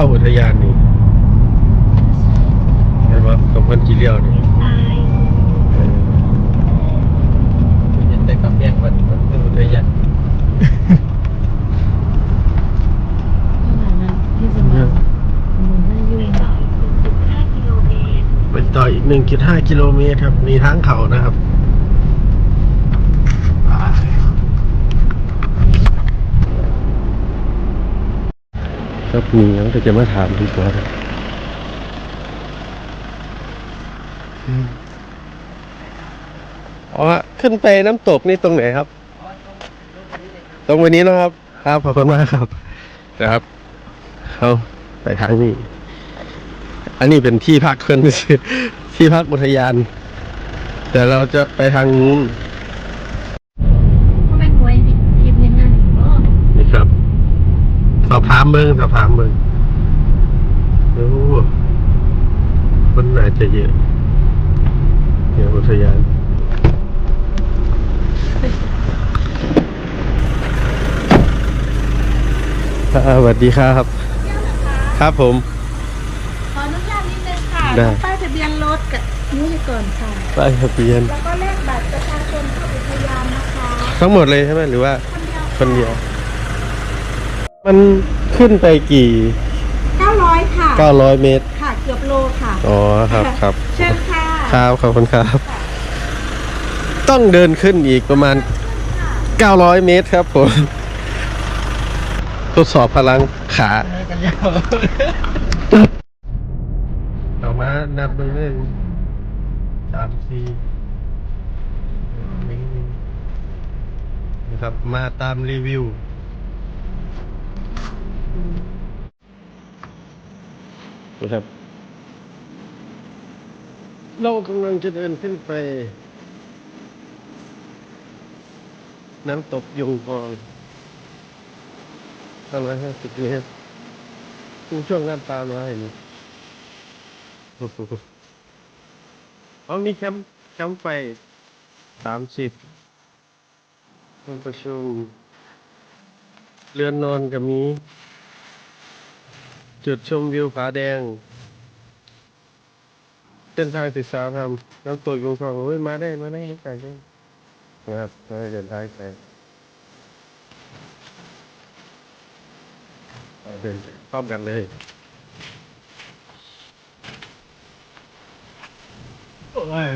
เข้าอุทยานนี่เห็นไหมตรงเพิ่นจีเลียวนี่เออเห็นแต่กับแยกวันวันเป็นอุทยานขนาดนั้นที่จะมาหมุนให้ยุ่งไปต่ออีก 1.5 กิโลเมตรครับ มีทางเขานะครับ ครับมียังก็จะมาถามดีกว่าครับอ๋อขึ้นไปน้ำตกนี่ตรงไหนครับ ตรงวันนี้นะครับ ครับขอบคุณมากครับนะครับเขาไปทางนี้ อันนี้เป็นที่พักเพื่อนที่พักอุทยาน แต่เราจะไปทางนู้น ก็ไม่ควรคลิปยังไงเนาะ นี่ครับ สอบถามเมืองสอบถามเมืองโอ้คนอาจจะเยอะเดี๋ยวอุทยานครับสวัสดีครับครับผม ขออนุญาตนิดนึงค่ะได้ ป้ายทะเบียนรถกับนี่ก่อนค่ะ ป้ายทะเบียนแล้วก็เลขบัตรประชาชนเข้าอุทยานนะคะ ทั้งหมดเลยใช่ไหมหรือว่าคนเดียวคนเดียว มันขึ้นไปกี่ 900 ค่ะ 900 เมตร ค่ะ เกือบโลค่ะ อ๋อ ครับครับ เชิญค่ะ ครับขอบคุณครับ ต้องเดินขึ้นอีกประมาณ 900 เมตรครับผม ทดสอบพลังขาไม่กันยาวออกมานับดูหนึ่งสามสี่นี่นะครับ มาตามรีวิว นะครับ เรากำลังจะเดินขึ้นไป น้ำตกยุงกองประมาณห้าสิบเมตรช่วงน้ำตาลมาเห็นโอ้อ๋อมีแคมป์แคมป์ไฟสามสิบห้องประชุมเรือนนอนกับมี จุดชมวิวผาแดง เส้นทางศึกษาทำน้ำตกยุงกองโอ้ยมาได้มาได้ไกลได้นะครับเราเดินทางไปเดินพร้อมกันเลยโอ้ย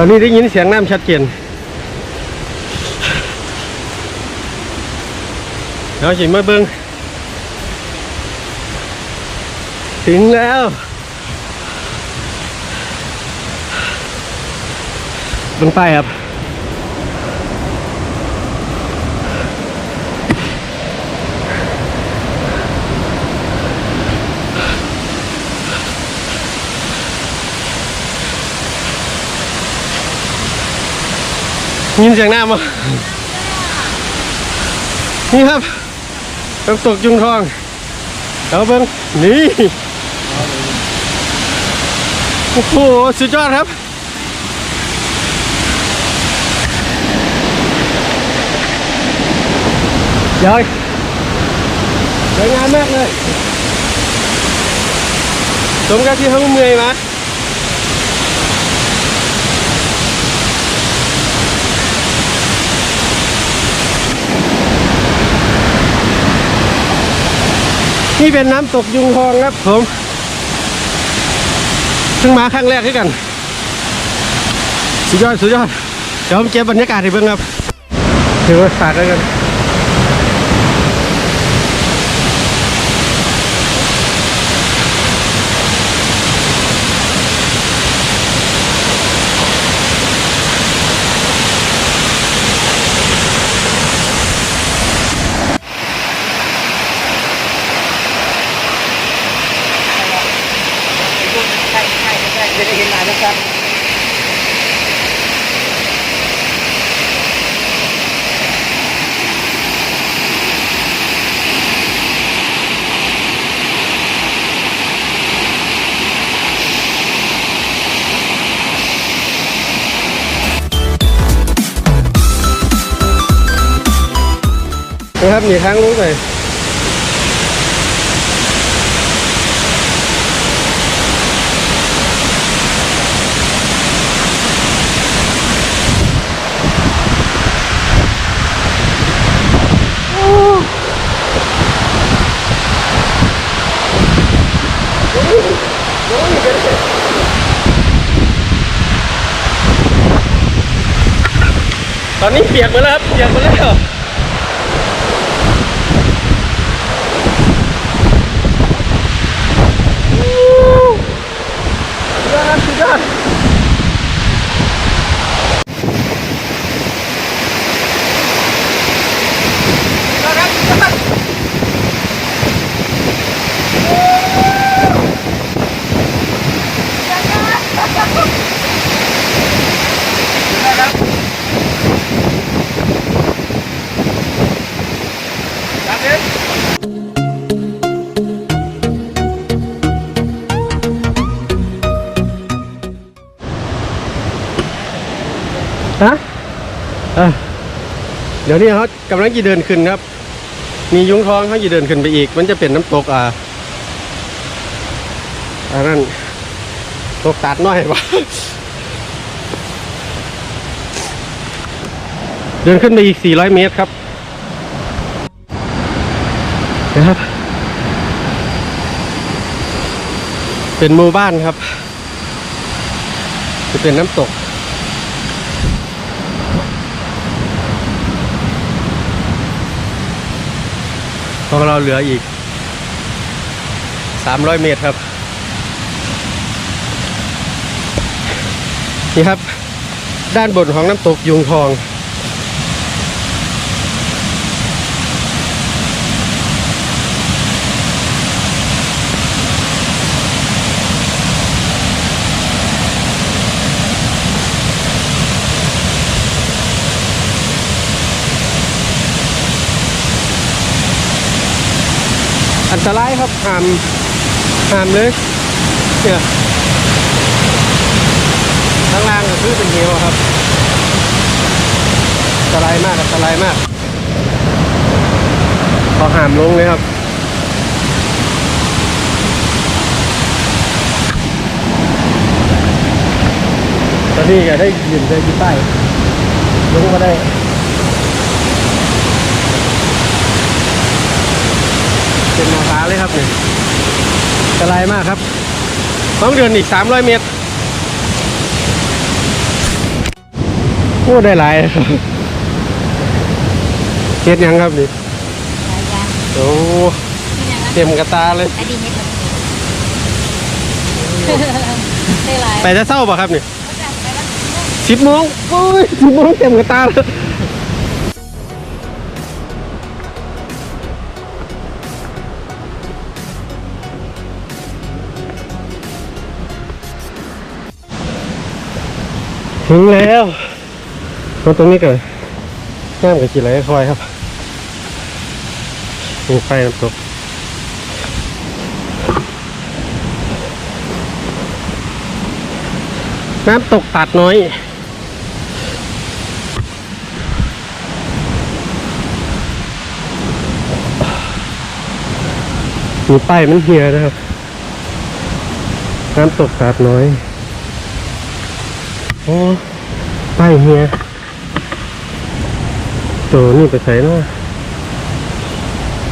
ตอนนี้ได้ยินเสียงน้ำชัดเจนเดี๋ยวสิมาเบิงถึงแล้วเบิงป้ครับ ยินเสียงน้ำมานี่ครับน้ำตกจุงทองเอาเบิ้งนี่โอ้โหสุดยอดครับเดี๋ยวสวยงามมากเลยสมกับที่เขาเมื่อยมา นี่เป็นน้ำตกยุงทองครับผมเพิ่งมาครั้งแรกด้วยกัน สุดยอด สุดยอด เดี๋ยวผมเก็บบรรยากาศให้เบิ่งครับถือว่าฝากแล้วกัน จะได้เห็นหน้านะครับ นะครับมีทางรู้หน่อย ตอนนี้เปียกหมดแล้วครับเปียกหมดแล้ว เดี๋ยวนี้เขากำลังจะเดินขึ้นครับ มียุ้งท้องเขาจะเดินขึ้นไปอีก มันจะเป็นน้ำตกอ่าอันนั้นตกตัดน้อยวะเดินขึ้นไปอีก 400 เมตรครับนะครับ เป็นหมู่บ้านครับ จะเป็นน้ำตก ของเราเหลืออีก 300 เมตรครับ นี่ครับ ด้านบนของน้ำตกยุงทอง อันตรายครับหามหามเลยเนี่ยข้างล่างก็คือเป็นเหวอะครับอันตรายมากอันตรายมากขอหามลงเลยครับตอนนี้ก็ได้ยืนได้ที่ใต้ลงมาได้ เป็นหมอฟ้าเลยครับเนี่ยอันตรายมากครับต้องเดินอีก 300 เมตรโอ้ได้หลายครับเฮ็ดหยังครับนี่หลายอย่างโอ้ที่อย่างนั้นเต็มกระตาเลยอดีตเฮ็ดแบบได้หลายไปจะเศร้าป่ะครับนี่ก็จะไปวันสิบโมงโอ้ยสิบโมงเต็มกระตาเลย ถึงแล้วโอ้รถตรงนี้ก็น้ำกับขี่ไหลคอยครับมีไฟน้ำตกน้ำตกตัดน้อยมีป้ายมันเฮียนะครับ น้ำตกตัดน้อย โอ้ป้ายเฮียตัวนี่ไปใส่เนาะ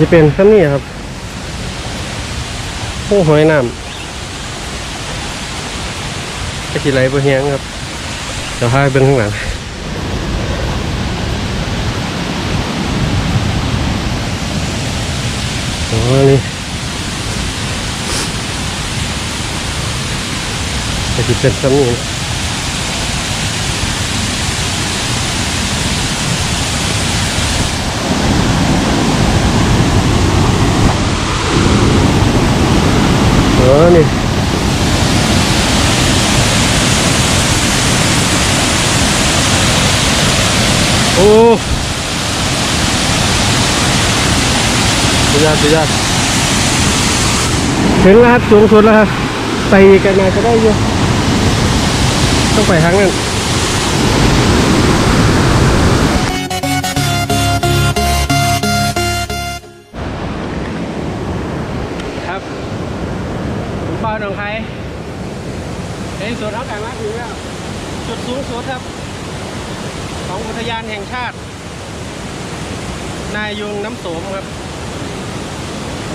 จะเป็นขั้นนี้ครับโอ้หอยน้ำกระสีไหลบนเฮียงครับเดี๋ยวพาไปเบิ่งข้างหลังโอ้นี่กระสีเป็นซ้ำนี่ โอ้นี่โอ้สุดยอดสุดยอดถึงแล้วครับสูงสุดแล้วครับไปกันมาจะได้เยอะต้องไปทางนั้น ที่สุดเขาไก่มาถึงแล้วจุดสูงสุดครับ ของอุทยานแห่งชาติ นายยุงน้ำโสมครับ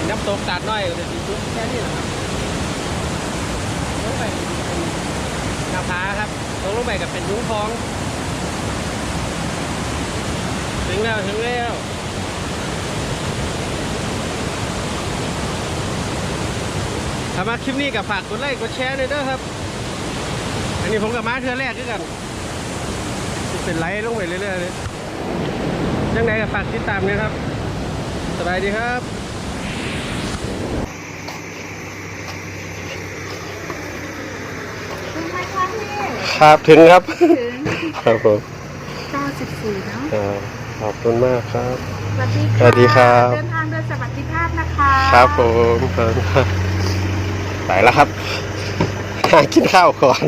น้ำตกตาดน้อยก็จะสีชุดแค่นี้แหละครับลงไปนหน้าผาครับลงลงไปกับเป็นยุ้งฟอง ถึงแล้วถึงแล้วถ้ามาคลิปนี้กับฝากกดไลค์กดแชร์ด้วยเด้อครับ อันนี้ผมกับมาเทือแรกด้วยกัน เป็นไลฟ์ลงไปเรื่อยๆเลยยังไงก็ฝากติดตามนะครับ สบายดีครับถึงไหมคะพี่ครับถึงครับ ถึงครับผม94เนาะอ่าขอบคุณมากครับ สวัสดีสวัสดีครับ เดินทางโดยสวัสดิภาพนะคะ ครับผมขอบคุณครับไปแล้วครับ หากินข้าวก่อน